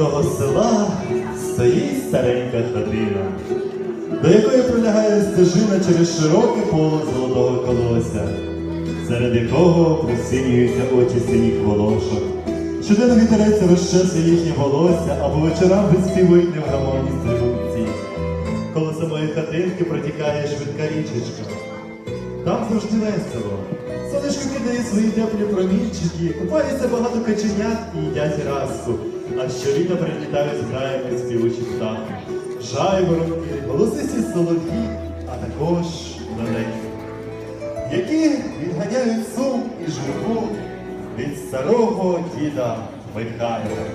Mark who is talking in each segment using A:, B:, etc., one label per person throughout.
A: На села стоїть старенька хатина, до якої пролягає стежина через широке поле золотого колося, серед якого просінюються очі синіх волошок. Щоденно вітереться розчесує їхнє волосся, або вечорам виспівують невгамовні стрибунці. Коло самої хатинки протікає швидка річечка. Там завжди весело. Сонечко кидає свої теплі промінчики, купаються багато каченят і їдять раску, а щоліта прилітають з граями співучі птахи, жайворонки, голосисті солов'ї, а також лелеки, які відганяють сум і журбу від старого діда Михайла.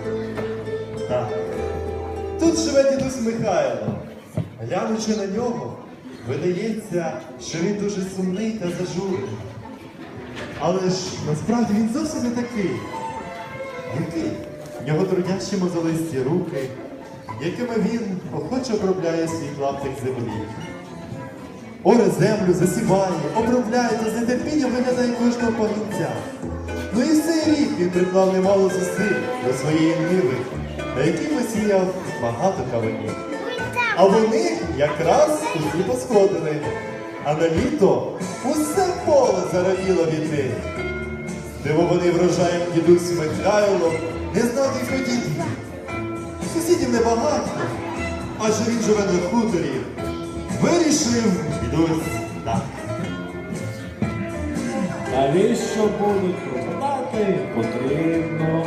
A: Так, тут живе дідусь Михайло. Глянучи на нього, видається, що він дуже сумний та зажурений. Але ж насправді він зовсім не такий. Який? В нього трудящі мозолисті руки, якими він охоче обробляє свій клаптик землі. Оре землю засіває, обробляє та з нетерпінням виглядає кожного пагінця. Ну і цей рік він приклав немало зусиль до своєї ниви, на якій посіяв багато кавунів. А вони якраз усі посходили. А на літо усе поле заравіло від них. Дивований врожаєм дідусь Михайло не і про. Сусідів небагато, адже він живе на хуторі. Вирішив дідусь так.
B: Навіщо будуть пропадати? Потрібно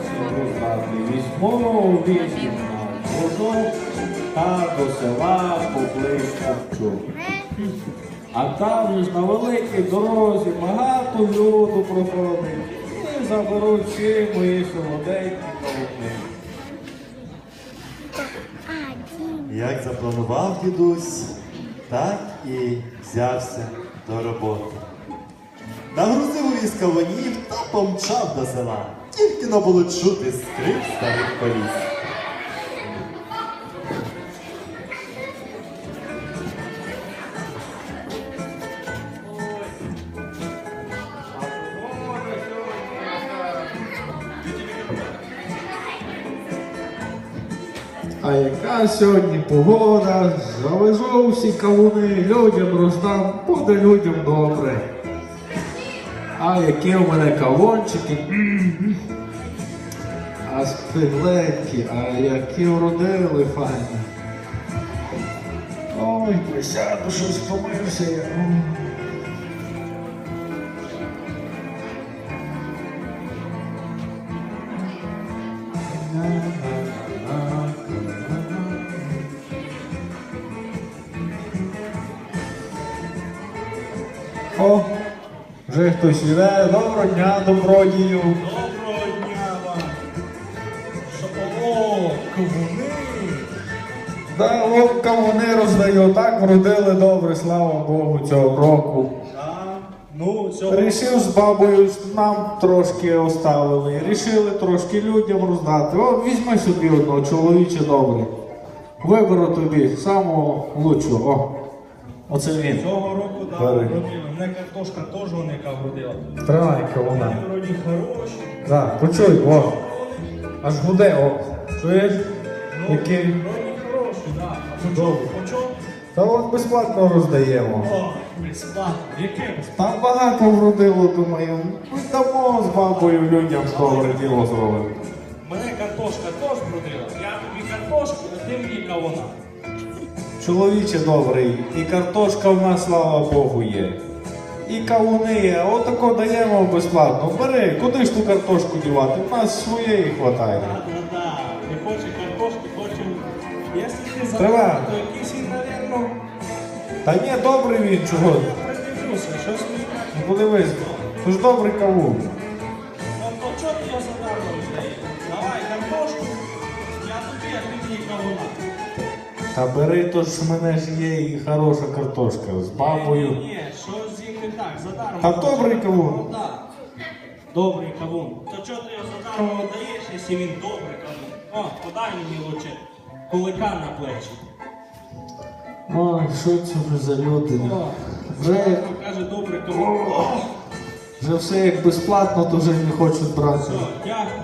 B: всім роздати. Візьмо вісім на возок та до села поблизько вчу. А там ж на великій дорозі багато люду проходить. І заберуть всі мої солоденькі кавуни.
A: Як запланував дідусь, так і взявся до роботи. Нагрузив у віз та помчав до села. Тільки но було чути скрип старих коліс.
B: А яка сьогодні погода? Завезу всі кавуни, людям роздам, буде людям добре. А які у мене кавунчики? А спиглетки, а які вродили файні. Ой, присяду, що спомився я. Хтось іде. Доброго дня, добродію.
C: Доброго дня вам! Що, о, ковуни!
B: Да, от кавуни роздаю, так вродили добре, слава Богу, цього року.
C: Ну, цього...
B: Рішив з бабою нам трошки оставили. Рішили трошки людям роздати. О, візьми собі одного, чоловіче добре. Виберу тобі самого лучшого. О, оце він.
C: Цього року, да,
B: Бери.
C: вродили. Мене картошка теж нека вродила.
B: Тримай кавуна.
C: Вони вроді хороші.
B: Так, почуй, о. Аж гуде, о. Чуєш?
C: Ну,
B: Який?
C: Вроді хороші, да. А по чому?
B: Добре.
C: По чому?
B: Та от безплатно роздаємо.
C: О, безплатно. Яке?
B: Там багато вродило, думаю. Ну дамо з бабою людям діло зробимо.
C: Мене картошка теж вродила. Я тобі картошку, а ти мені кавуна.
B: Чоловіче добрий, і картошка в нас, слава Богу, є. І кавуни є, отако даємо безплатно. Бери, куди ж ту картошку дівати? У нас своєї хватає.
C: Да, да, да. Не хоче картошки, хоче... Якщо ти забрав, то якийсь він, навірно,
B: Та ні, добрий він, чого?
C: придивлюся, щось так.
B: Ну, Подивись, то ж добрий кавун. Та бери, то ж в мене ж є і хороша картошка з бабою.
C: Ні, що з ним не так, задармо.
B: Та добрий кавун.
C: Ну так. Добрий кавун. То чого ти його задармо даєш, якщо він добрий кавун? О, подай мені лучше кулика на плечі.
B: Ой, що це вже за люди?
C: О,
B: Вже,
C: Хто каже добрий кавун.
B: Вже все як безплатно, то вже не хочуть брати.
C: все, дякую.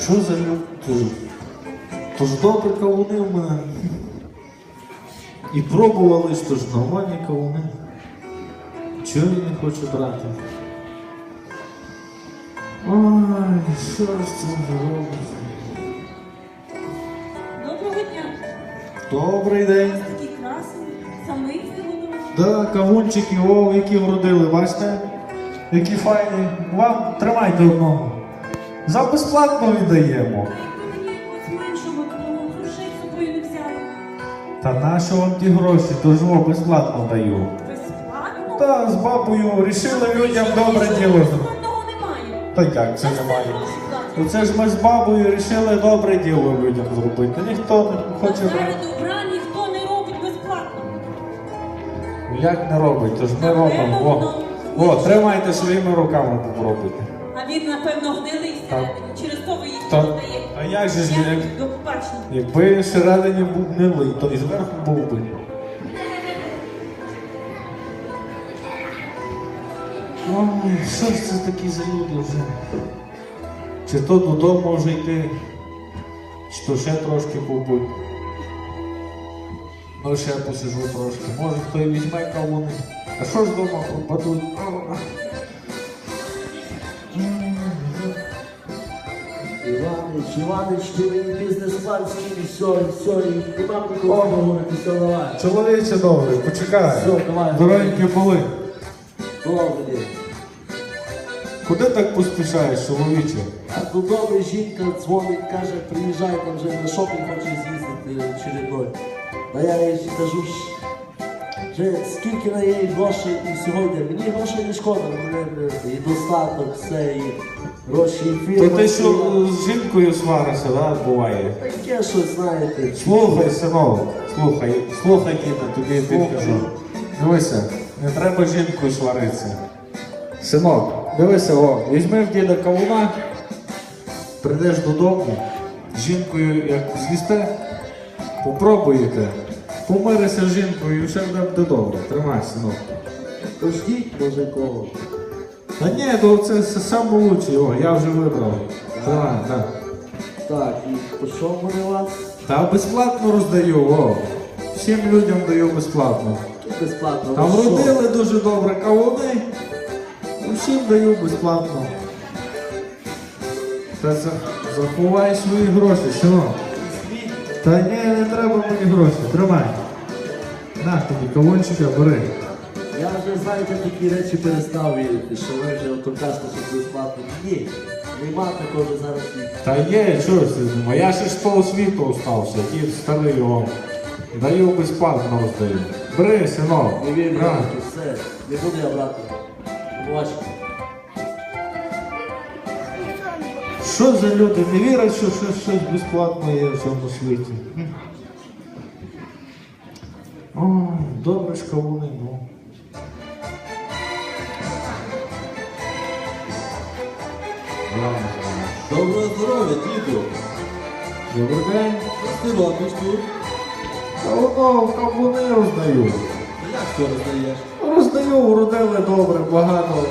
B: що за люд? То ж добре кавуни в мене. І пробували ж, то ж нормальні кавуни. Чого я не хочу брати? Ой, що ж це робиться?
D: Доброго дня.
B: Добрий день.
D: Такі красиві, самий.
B: Да, кавунчики, о, які вродили, бачите? Які файні. Вам тримайте одного. За безплатно віддаємо. Та нащо вам ті гроші? То ж вам безплатно даю.
D: Безплатно?
B: Та з бабою рішили людям добре діло.
D: Безплатного немає.
B: Та як це немає?
D: платять.
B: Оце ж ми з бабою рішили добре діло людям зробити. Ніхто не хоче брати.
D: добра ніхто не робить безплатно.
B: Як не робить? То ж ми робимо. О,
D: ну,
B: о, тримайте своїми руками попробуйте.
D: А він, напевно, гнилий всередині. Через то ви їх не даєте.
B: Як же ж як-
D: До побачення.
B: Якби всередині був гнилий, то і зверху був би. Ой, що ж це такі за люди вже? Чи то додому вже йти, чи то ще трошки побудь. Ну ще посижу трошки. Може хто і візьме кавуни. А що ж вдома пропадуть?
E: Іванич, Іванич, ти мені бізнес-план скинь, все, все, і нема нікого говорити, все, давай.
B: Чоловіче добрий, почекай.
E: Все, давай.
B: Дорогенькі були.
E: Добре.
B: Куди так поспішаєш, чоловіче?
E: А добре жінка дзвонить, каже, приїжджай, там вже на шопінг хоче з'їздити очередной. А я їй кажу, «Ш- вже скільки на її грошей і сьогодні. Мені грошей не шкода, мене е, і достаток, все, і гроші, і
B: То
E: фірма.
B: ти що з жінкою сваришся, да, буває?
E: Таке щось, знаєте.
B: Слухай, синок, слухай, слухай, діда, тобі я підкажу. Дивися, не треба жінкою сваритися. Синок, дивися, о, візьми в діда кавуна, прийдеш додому, з жінкою як з'їсте, попробуєте, помирися з жінкою і все буде добре. Тримай, синок.
E: Пождіть, може, кого.
B: Та ні, то це, це саме лучше, о, я вже вибрав. Тримай, так.
E: Так, і по що вас?
B: Та безплатно роздаю, о. Всім людям даю безплатно.
E: Безплатно.
B: Там
E: ви що?
B: родили дуже добре кавуни. і Всім даю безплатно. Та за, заховай свої гроші, синок. Та ні, не треба мені гроші, тримай. На тобі кавунчика, бери.
E: Я вже, знаєте, такі речі перестав вірити, що ви вже ото кажете, що безплатно. Ні, нема такого зараз. ні.
B: Та є, чого ж ти думаєш? Я ще ж з того світу остався, дід старий о. Даю безплатно роздаю. Бери, синок.
E: Не вірю, все, не буду я брати. Бачите.
B: Що за люди? Не вірять, що щось, щось безплатне є в цьому світі. О, добре ж кавуни, ну.
F: Доброго здоров'я, діду!
B: Добрий день.
F: Що ти робиш тут?
B: Та воно кавуни роздаю.
F: Як ти роздаєш?
B: Роздаю, вродили добре, багато.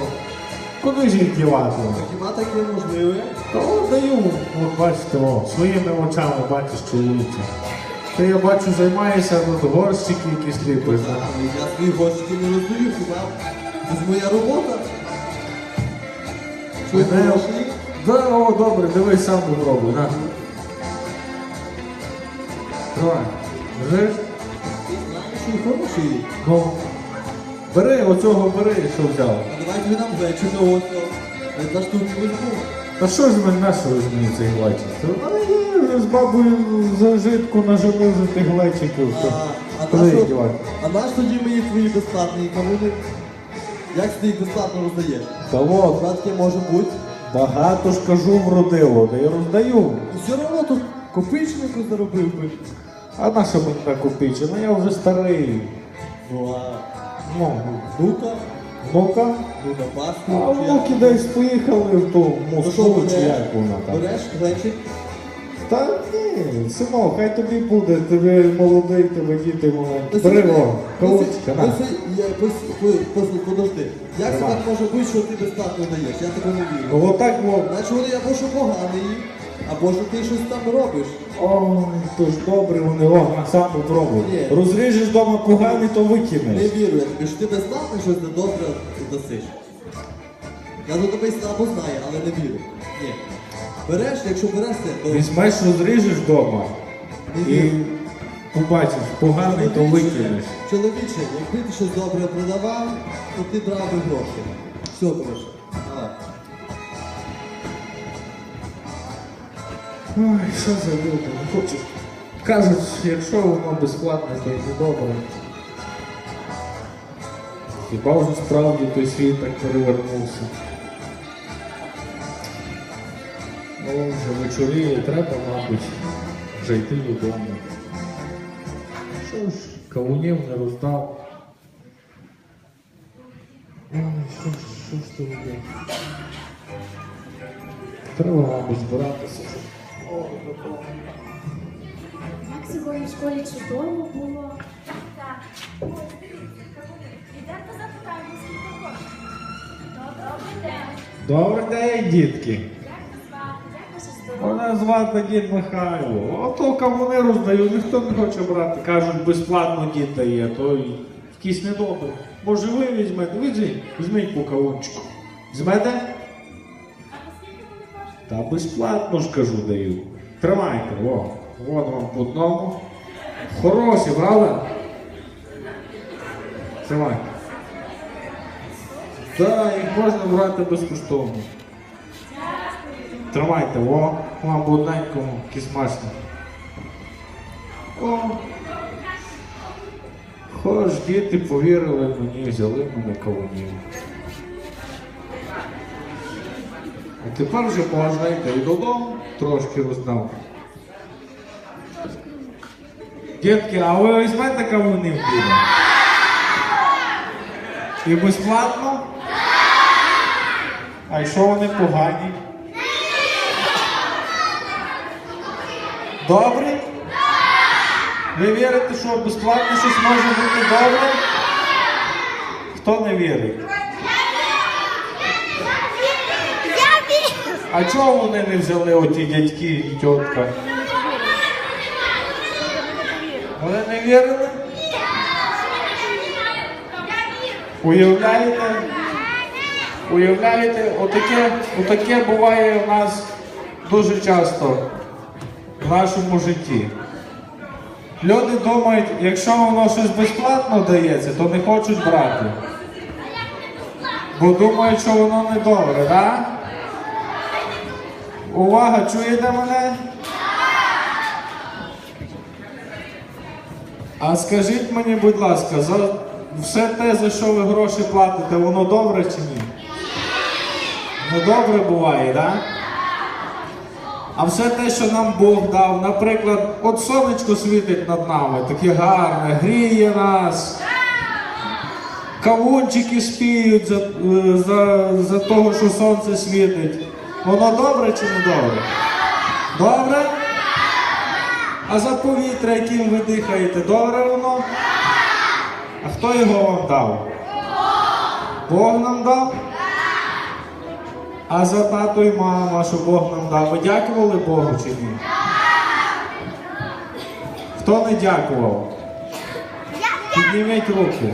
B: Куди ж їх дівати?
F: Хіба таке можливе?
B: Та от даю, от бачите, о, своїми очами бачиш чоловіче. Ти я бачу, займаєшся тут горщики якісь ліпиш.
F: Я свої гості не роздаю, хіба? Це ж моя робота. Що
B: Мене-? Да, о, добре, дивись сам попробуй, на. Давай. Лежиш?
F: Ти знаєш, що і хороші.
B: Ну. Бери, оцього бери, що взяв.
F: А давай тобі нам вечір на. Я за штуки візьму.
B: Та що ж ви нашого ж мені цей глечик? Є вже з бабою зажитку нажили за тих глечиків.
F: А,
B: що-
F: а,
B: Куди їх дівати?
F: а наш тоді мені твої безплатні кавуни? Як ти їх безплатно роздаєш?
B: Та от,
F: Хіба може бути?
B: багато ж кажу вродило, та й роздаю.
F: І все одно тут копійчнику заробив би.
B: А на що мені так купити? Ну я вже старий.
F: Ну а
B: Ну,
F: внука,
B: внука.
F: Ну на пасту.
B: А внуки десь поїхали в ту
F: Ну
B: Москву, чи як вона там.
F: Береш глечик,
B: Та ні, синок, хай тобі буде, тебе молодий, тебе діти маленькі.
F: Бриво,
B: Бери, о, на.
F: Я Подожди. Як це так може бути, що ти безплатно даєш? Я тебе не вірю.
B: Ну отак, о,
F: Значить вони або що поганий, Або що ти щось там робиш.
B: Ой, то ж добре вони, о, сам попробуй.
F: Ні.
B: Розріжеш вдома поганий, то
F: Не
B: викинеш.
F: вірю я тобі, що ти безплатно щось недобре досиш. Я до тебе слабо знаю, але не вірю. Ні. Береш, якщо береш це, то
B: Візьмеш, розріжеш вдома
F: не
B: і побачиш, поганий, то викинеш.
F: Чоловіче, якби ти щось добре продавав, то ти брав би гроші. Все, коротше. Давай.
B: Ой, що за люди, не хочу. Кажуть, якщо воно безплатне, то й не добре. Хіба вже справді той світ так перевернувся? Ну, вже вечоріє, треба, мабуть, вже йти додому. Що ж, кавунів не роздав. Ой, що ж, що ж ти робив? Треба, мабуть, збиратися.
D: Як сьогодні в школі чудово було.
G: Так. Ось, дивіться, скільки коштує. Добрий день.
B: Добрий день, дітки.
G: Як вас звати?
B: Дід Михайло. Ото кавуни роздаю, ніхто не хоче брати. Кажуть, безплатно дід дає, то й якийсь недобре. Може ви візьмете? Візьміть, візьміть по кавунчику. Візьмете? Та безплатно ж кажу даю. Тримайте, о, от вам по одному. Хороші, правда? Тримайте. Так, їх можна брати безкоштовно. Тримайте, о, вам по одненькому, які смачні. О. Хоч діти повірили мені, взяли мене кавунів. А тепер вже можна йти і додому, трошки роздав. Дітки, а ви візьмете кавуни в діда? І безплатно? А що вони погані? Добрі? Ви вірите, що безплатно щось може бути добре? Хто не вірить? А чого вони не взяли оті дядьки і тітка? Вони не вірили? Уявляєте? Уявляєте, отаке, отаке буває в нас дуже часто в нашому житті. Люди думають, якщо воно щось безплатно дається, то не хочуть брати. Бо думають, що воно не добре, так? Увага, чуєте мене? А скажіть мені, будь ласка, за все те, за що ви гроші платите, воно добре чи ні? Не добре буває, так? А все те, що нам Бог дав, наприклад, от сонечко світить над нами, таке гарне, гріє нас. Кавунчики спіють за, е, за, за того, що сонце світить. Воно добре чи не добре? Добре? А за повітря, яким ви дихаєте, добре воно? А хто його вам дав? Бог нам дав? А за тато і мама, що Бог нам дав, ви дякували Богу чи ні? Хто не дякував? Підніміть руки.